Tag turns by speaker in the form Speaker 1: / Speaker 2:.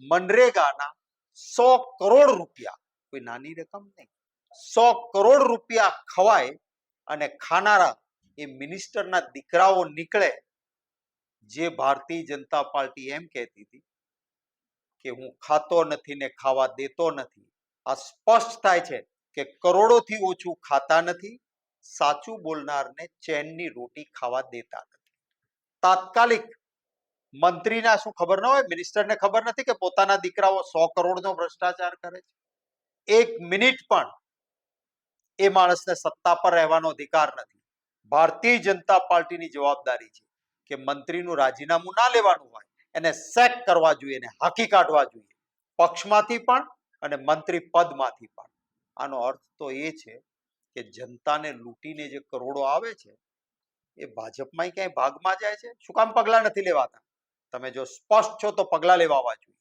Speaker 1: મનરેગાના સો કરોડ રૂપિયા. કોઈ નાની રકમ નહીં. સો કરોડ રૂપિયા ખવાય અને ખાનારા એ મિનિસ્ટરના દીકરાઓ નીકળે. જે ભારતીય જનતા પાર્ટી એમ કહેતી હતી કે હું ખાતો નથી ને ખાવા દેતો નથી. આ સ્પષ્ટ થાય છે કે કરોડોથી ઓછું ખાતા નથી, સાચું બોલનારને ચેનની રોટી ખાવા દેતા નથી. તાત્કાલિક મંત્રીના શું ખબર ન હોય, મિનિસ્ટરને ખબર નથી કે પોતાના દીકરાઓ સો કરોડનો ભ્રષ્ટાચાર કરે છે? એક મિનિટ પણ એ માણસને સત્તા પર રહેવાનો અધિકાર નથી. ભારતીય જનતા પાર્ટીની જવાબદારી છે કે મંત્રીનું રાજીનામું ના લેવાનું હોય, એને સેક કરવા જોઈએ, એને હાકી કાઢવા જોઈએ. પક્ષમાંથી પણ અને મંત્રી પદમાંથી પણ. આનો અર્થ તો એ છે કે જનતાને લૂંટીને જે કરોડો આવે છે, એ ભાજપમાં ક્યાંય ભાગમાં જાય છે? શું કામ પગલાં નથી લેવાતા? તમે જો સ્પષ્ટ છો તો પગલા લેવા જોઈએ.